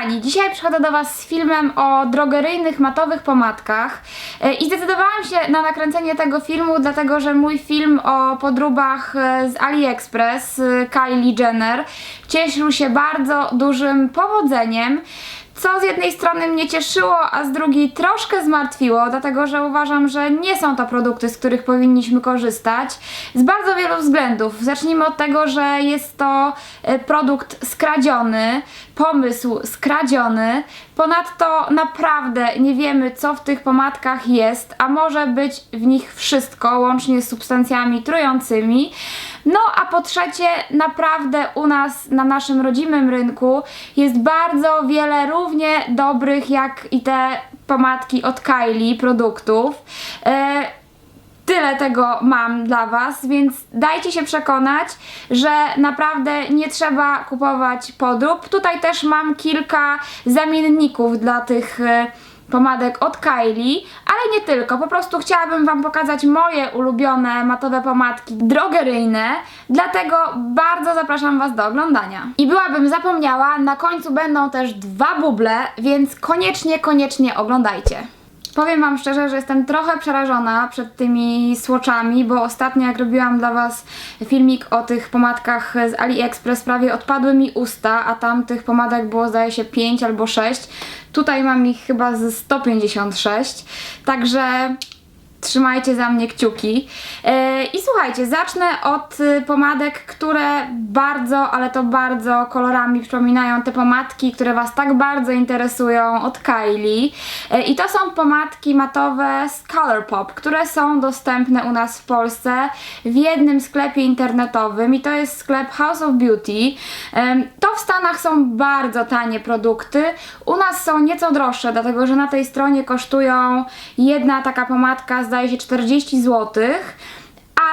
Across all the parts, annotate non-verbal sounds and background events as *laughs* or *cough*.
kochani, dzisiaj przychodzę do Was z filmem o drogeryjnych matowych pomadkach E, i zdecydowałam się na nakręcenie tego filmu, dlatego że mój film o podróbach e, z AliExpress e, Kylie Jenner cieszył się bardzo dużym powodzeniem. Co z jednej strony mnie cieszyło, a z drugiej troszkę zmartwiło, dlatego że uważam, że nie są to produkty, z których powinniśmy korzystać z bardzo wielu względów. Zacznijmy od tego, że jest to produkt skradziony, pomysł skradziony. Ponadto naprawdę nie wiemy, co w tych pomadkach jest, a może być w nich wszystko, łącznie z substancjami trującymi. No a po trzecie, naprawdę u nas na naszym rodzimym rynku jest bardzo wiele równie dobrych jak i te pomadki od Kylie produktów. E, tyle tego mam dla Was, więc dajcie się przekonać, że naprawdę nie trzeba kupować podrób. Tutaj też mam kilka zamienników dla tych e, pomadek od Kylie, ale nie tylko. Po prostu chciałabym Wam pokazać moje ulubione matowe pomadki drogeryjne, dlatego bardzo zapraszam Was do oglądania. I byłabym zapomniała, na końcu będą też dwa buble, więc koniecznie, koniecznie oglądajcie. Powiem Wam szczerze, że jestem trochę przerażona przed tymi słoczami, bo ostatnio jak robiłam dla Was filmik o tych pomadkach z AliExpress, prawie odpadły mi usta, a tam tych pomadek było zdaje się 5 albo 6. Tutaj mam ich chyba z 156, także trzymajcie za mnie kciuki. E, I słuchajcie, zacznę od y, pomadek, które bardzo, ale to bardzo kolorami przypominają te pomadki, które Was tak bardzo interesują od Kylie. E, I to są pomadki matowe z Colourpop, które są dostępne u nas w Polsce w jednym sklepie internetowym i to jest sklep House of Beauty. Em, To w Stanach są bardzo tanie produkty, u nas są nieco droższe, dlatego że na tej stronie kosztują jedna taka pomadka zdaje się 40 zł.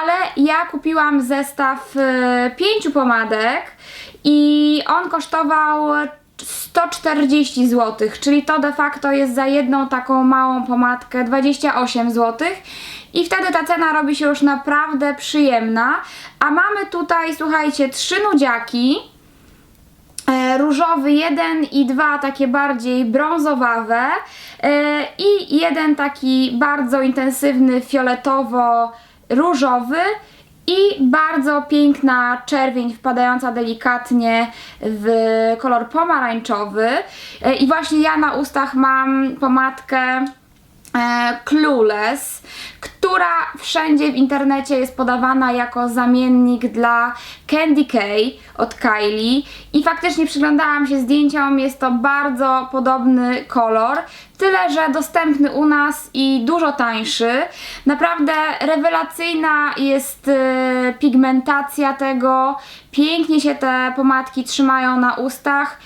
Ale ja kupiłam zestaw e, pięciu pomadek i on kosztował 140 zł, czyli to de facto jest za jedną taką małą pomadkę 28 zł. I wtedy ta cena robi się już naprawdę przyjemna. A mamy tutaj, słuchajcie, trzy nudziaki. E, różowy jeden i dwa takie bardziej brązowawe. E, i jeden taki bardzo intensywny fioletowo-różowy i bardzo piękna czerwień wpadająca delikatnie w kolor pomarańczowy. E, i właśnie ja na ustach mam pomadkę Clueless, która wszędzie w internecie jest podawana jako zamiennik dla Candy K od Kylie i faktycznie przyglądałam się zdjęciom, jest to bardzo podobny kolor, tyle że dostępny u nas i dużo tańszy. Naprawdę rewelacyjna jest e, pigmentacja tego, pięknie się te pomadki trzymają na ustach.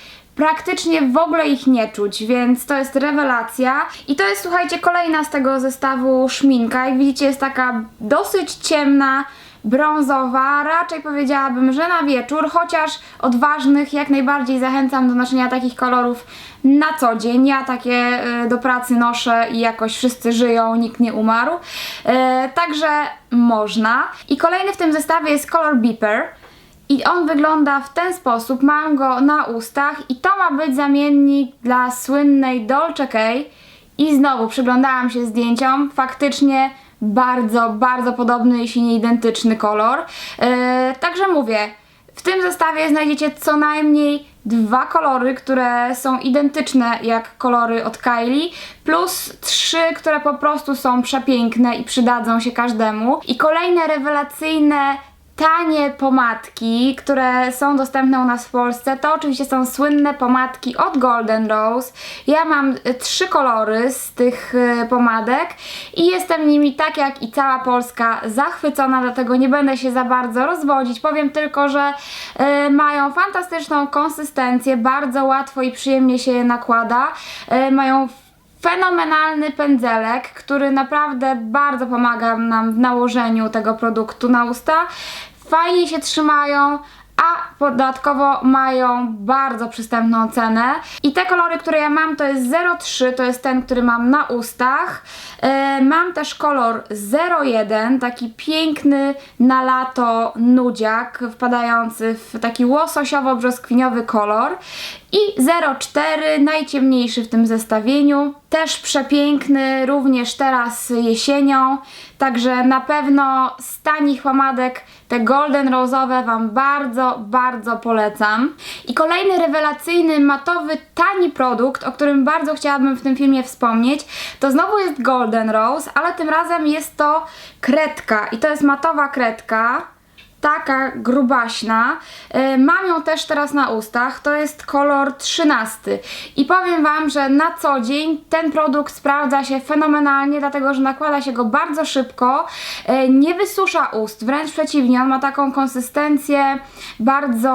Praktycznie w ogóle ich nie czuć, więc to jest rewelacja. I to jest, słuchajcie, kolejna z tego zestawu szminka. Jak widzicie, jest taka dosyć ciemna, brązowa. Raczej powiedziałabym, że na wieczór, chociaż odważnych jak najbardziej zachęcam do noszenia takich kolorów na co dzień. Ja takie y, do pracy noszę i jakoś wszyscy żyją, nikt nie umarł. Y, także można. I kolejny w tym zestawie jest kolor Beeper. I on wygląda w ten sposób, mam go na ustach i to ma być zamiennik dla słynnej Dolce K. I znowu przyglądałam się zdjęciom, faktycznie bardzo, bardzo podobny, jeśli nie identyczny kolor. Yy, także mówię, w tym zestawie znajdziecie co najmniej dwa kolory, które są identyczne jak kolory od Kylie, plus trzy, które po prostu są przepiękne i przydadzą się każdemu. I kolejne rewelacyjne tanie pomadki, które są dostępne u nas w Polsce, to oczywiście są słynne pomadki od Golden Rose. Ja mam y, trzy kolory z tych y, pomadek i jestem nimi tak jak i cała Polska zachwycona, dlatego nie będę się za bardzo rozwodzić. Powiem tylko, że y, mają fantastyczną konsystencję, bardzo łatwo i przyjemnie się je nakłada. Y, mają fenomenalny pędzelek, który naprawdę bardzo pomaga nam w nałożeniu tego produktu na usta. Fajnie się trzymają, a dodatkowo mają bardzo przystępną cenę. I te kolory, które ja mam, to jest 03, to jest ten, który mam na ustach. E, mam też kolor 01, taki piękny na lato nudziak, wpadający w taki łososiowo-brzoskwiniowy kolor. I 04, najciemniejszy w tym zestawieniu, też przepiękny, również teraz jesienią. Także na pewno z tanich pomadek te golden rose'owe Wam bardzo, bardzo polecam. I kolejny rewelacyjny, matowy, tani produkt, o którym bardzo chciałabym w tym filmie wspomnieć, to znowu jest golden rose, ale tym razem jest to kredka i to jest matowa kredka taka grubaśna. E, Mam ją też teraz na ustach. To jest kolor 13. I powiem Wam, że na co dzień ten produkt sprawdza się fenomenalnie, dlatego że nakłada się go bardzo szybko. e, Nie wysusza ust, wręcz przeciwnie, on ma taką konsystencję bardzo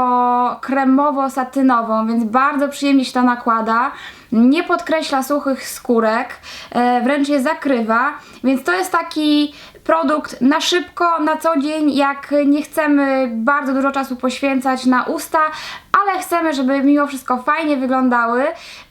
kremowo-satynową, więc bardzo przyjemnie się to nakłada. Nie podkreśla suchych skórek, e, wręcz je zakrywa, więc to jest taki produkt na szybko, na co dzień, jak nie chcemy bardzo dużo czasu poświęcać na usta, ale chcemy, żeby mimo wszystko fajnie wyglądały,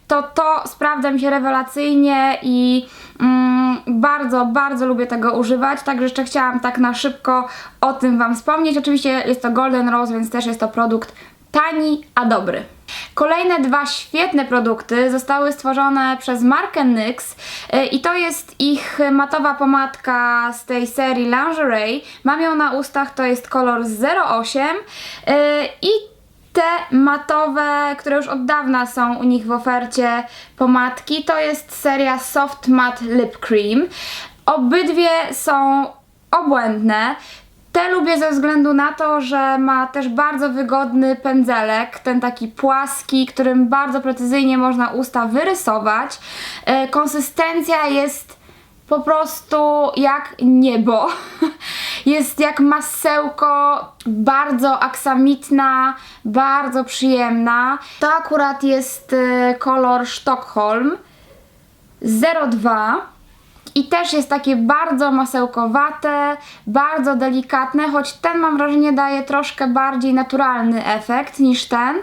to to sprawdza mi się rewelacyjnie i mm, bardzo, bardzo lubię tego używać, także jeszcze chciałam tak na szybko o tym Wam wspomnieć. Oczywiście jest to Golden Rose, więc też jest to produkt tani, a dobry. Kolejne dwa świetne produkty zostały stworzone przez markę NYX y, i to jest ich matowa pomadka z tej serii Lingerie. Mam ją na ustach, to jest kolor 08 y, i te matowe, które już od dawna są u nich w ofercie pomadki, to jest seria Soft Matte Lip Cream. Obydwie są obłędne. Te lubię ze względu na to, że ma też bardzo wygodny pędzelek, ten taki płaski, którym bardzo precyzyjnie można usta wyrysować. E, Konsystencja jest po prostu jak niebo. *laughs* Jest jak masełko, bardzo aksamitna, bardzo przyjemna. To akurat jest e, kolor Sztokholm 02. I też jest takie bardzo masełkowate, bardzo delikatne, choć ten mam wrażenie daje troszkę bardziej naturalny efekt niż ten. Yy,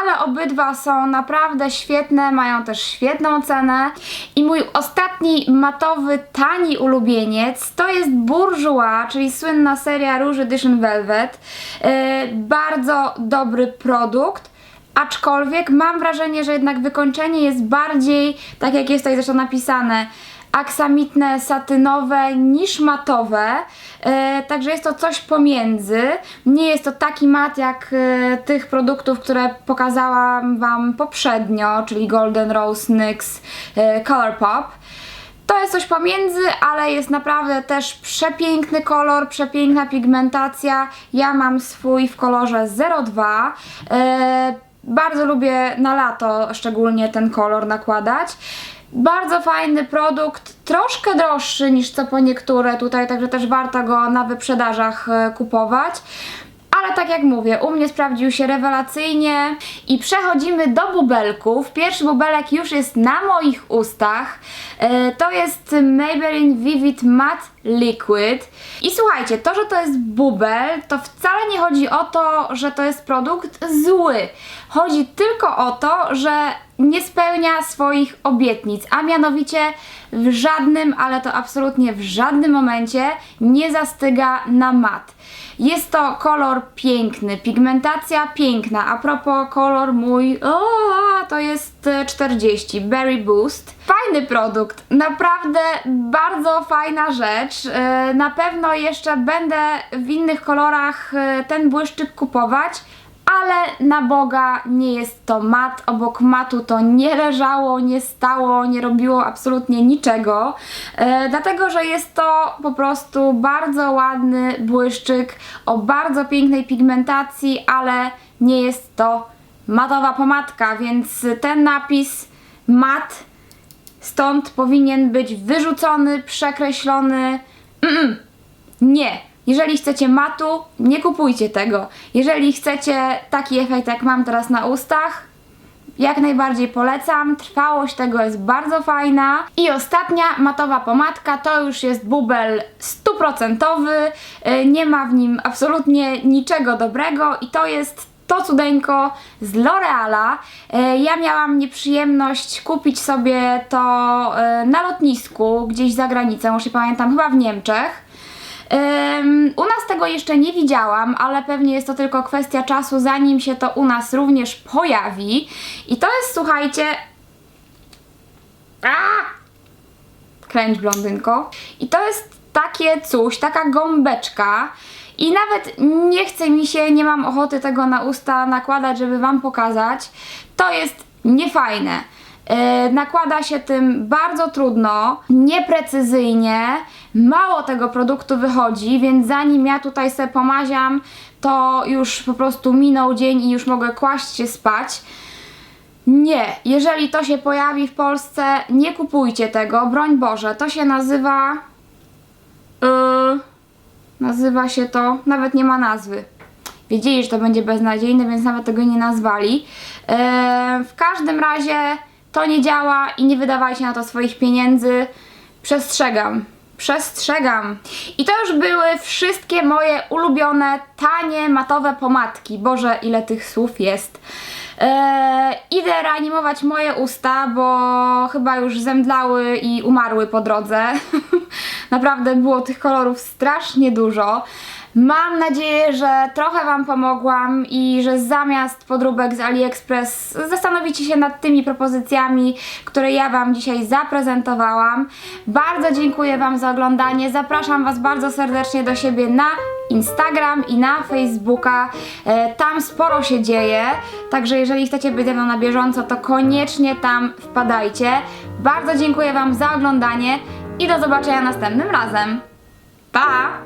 ale obydwa są naprawdę świetne, mają też świetną cenę. I mój ostatni matowy, tani ulubieniec to jest Bourjois, czyli słynna seria Rouge Edition Velvet. Yy, bardzo dobry produkt. Aczkolwiek mam wrażenie, że jednak wykończenie jest bardziej, tak jak jest tutaj zresztą napisane, aksamitne, satynowe niż matowe. E, także jest to coś pomiędzy. Nie jest to taki mat jak e, tych produktów, które pokazałam Wam poprzednio, czyli Golden Rose, NYX, e, Colourpop. To jest coś pomiędzy, ale jest naprawdę też przepiękny kolor, przepiękna pigmentacja. Ja mam swój w kolorze 02. E, bardzo lubię na lato szczególnie ten kolor nakładać. Bardzo fajny produkt, troszkę droższy niż co po niektóre tutaj, także też warto go na wyprzedażach e, kupować. Ale tak jak mówię, u mnie sprawdził się rewelacyjnie i przechodzimy do bubelków. Pierwszy bubelek już jest na moich ustach. E, To jest Maybelline Vivid Matte Liquid. I słuchajcie, to, że to jest bubel, to wcale nie chodzi o to, że to jest produkt zły. Chodzi tylko o to, że nie spełnia swoich obietnic, a mianowicie w żadnym, ale to absolutnie w żadnym momencie nie zastyga na mat. Jest to kolor piękny, pigmentacja piękna. A propos kolor mój, o, to jest e, 40 Berry Boost. Fajny produkt, naprawdę bardzo fajna rzecz. E, Na pewno jeszcze będę w innych kolorach e, ten błyszczyk kupować. Ale na Boga nie jest to mat, obok matu to nie leżało, nie stało, nie robiło absolutnie niczego, e, dlatego że jest to po prostu bardzo ładny błyszczyk o bardzo pięknej pigmentacji, ale nie jest to matowa pomadka, więc ten napis mat stąd powinien być wyrzucony, przekreślony. Mm-mm. Nie. Jeżeli chcecie matu, nie kupujcie tego. Jeżeli chcecie taki efekt, jak mam teraz na ustach, Jak najbardziej polecam, trwałość tego jest bardzo fajna. I ostatnia matowa pomadka to już jest bubel stuprocentowy, y, nie ma w nim absolutnie niczego dobrego i to jest to cudeńko z L'Oreala. E, Ja miałam nieprzyjemność kupić sobie to e, na lotnisku gdzieś za granicą, już nie pamiętam, chyba w Niemczech. Ym, u nas tego jeszcze nie widziałam, ale pewnie jest to tylko kwestia czasu, zanim się to u nas również pojawi. I to jest, słuchajcie. A! Kręć blondynko. I to jest takie coś, taka gąbeczka. I nawet nie chce mi się, nie mam ochoty tego na usta nakładać, żeby Wam pokazać. To jest niefajne. Yy, nakłada się tym bardzo trudno, nieprecyzyjnie, mało tego produktu wychodzi, więc zanim ja tutaj sobie pomaziam, to już po prostu minął dzień i już mogę kłaść się spać. Nie, jeżeli to się pojawi w Polsce, nie kupujcie tego, broń Boże, to się nazywa... Yy, nazywa się to, nawet nie ma nazwy. Wiedzieli, że to będzie beznadziejne, więc nawet tego nie nazwali. Yy, w każdym razie to nie działa i nie wydawajcie na to swoich pieniędzy. Przestrzegam. Przestrzegam. I to już były wszystkie moje ulubione, tanie, matowe pomadki. Boże, ile tych słów jest. Eee, idę reanimować moje usta, bo chyba już zemdlały i umarły po drodze. *laughs* Naprawdę było tych kolorów strasznie dużo. Mam nadzieję, że trochę Wam pomogłam i że zamiast podróbek z AliExpress zastanowicie się nad tymi propozycjami, które ja Wam dzisiaj zaprezentowałam. Bardzo dziękuję Wam za oglądanie. Zapraszam Was bardzo serdecznie do siebie na Instagram i na Facebooka. E, Tam sporo się dzieje, także jeżeli chcecie być ze mną na bieżąco, to koniecznie tam wpadajcie. Bardzo dziękuję Wam za oglądanie i do zobaczenia następnym razem. Pa!